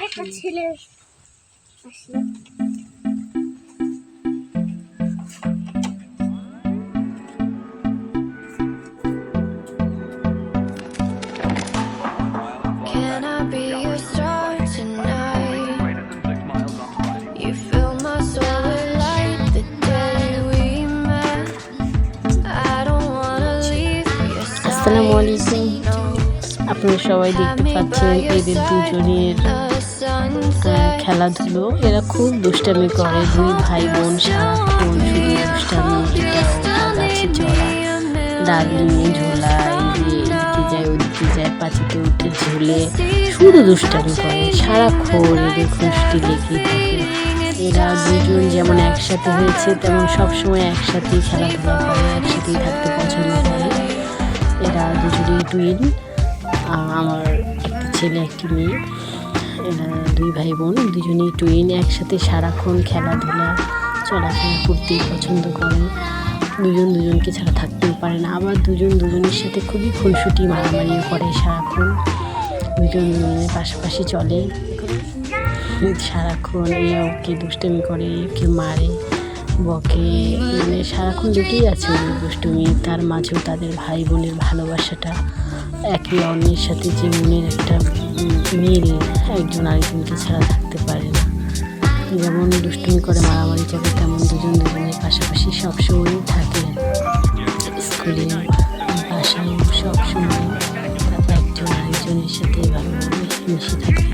আরেকটা ছেলে আসলো Can I be your star tonight? You fill my soul with light the day we met. I don't wanna leave your আসসালামু. আলাইকুম আপনারা সবাই দেখতে পাচ্ছেন এদের দুজনের. খেলাধুলো, এরা খুব দুষ্টামি করে। দুই ভাই বোন সারাক্ষণ শুধু দুষ্টামি এটা ওটা গাছে চড়া ডাল নিয়ে ঝোলা, এদিকে যায়, ওদিকে যায় পাচিতে উঠে ঝুলে। শুধু দুষ্টামি করে সারাক্ষণ এদের খুঁজটি লেগেই এরা দুজন যেমন একসাথে হয়েছে, তেমন সবসময় একসাথেই খেলাধুলা করে, একসাথেই থাকতে পছন্দ করে। এরা দুজনেই টুইন আমার একটা ছেলে একটি মেয়ে। দুই ভাই বোন দুজনেই টুইন একসাথে সারাক্ষণ খেলাধুলা, চলাফেরা করতেই পছন্দ করে। দুজন দুজনকে ছাড়া থাকতেই পারে না। আবার দুজন দুজনের সাথে খুবই খুনসুটি, মারামারিও করে সারাক্ষণ। দুজন দুজনের পাশাপাশি চলে। সারাক্ষণ এ ওকে দুষ্টমি করে একে মারে। বকে। মানে সারাক্ষণ লেগেই আছে দুষ্টমি তার মাঝেও তাদের ভাই বোনের ভালোবাসাটা। একে অন্যের সাথে যে মনের একটা মিল একজন আরেকজনকে ছাড়া থাকতে পারে না। যেমন দুষ্টুমি করে মারামারি করে তেমন দুজন দুজনের পাশাপাশি সবসময় থাকে স্কুলে বাসায় সবসময় একজন আরেকজনের সাথে ভালোভাবে মিশে থাকে।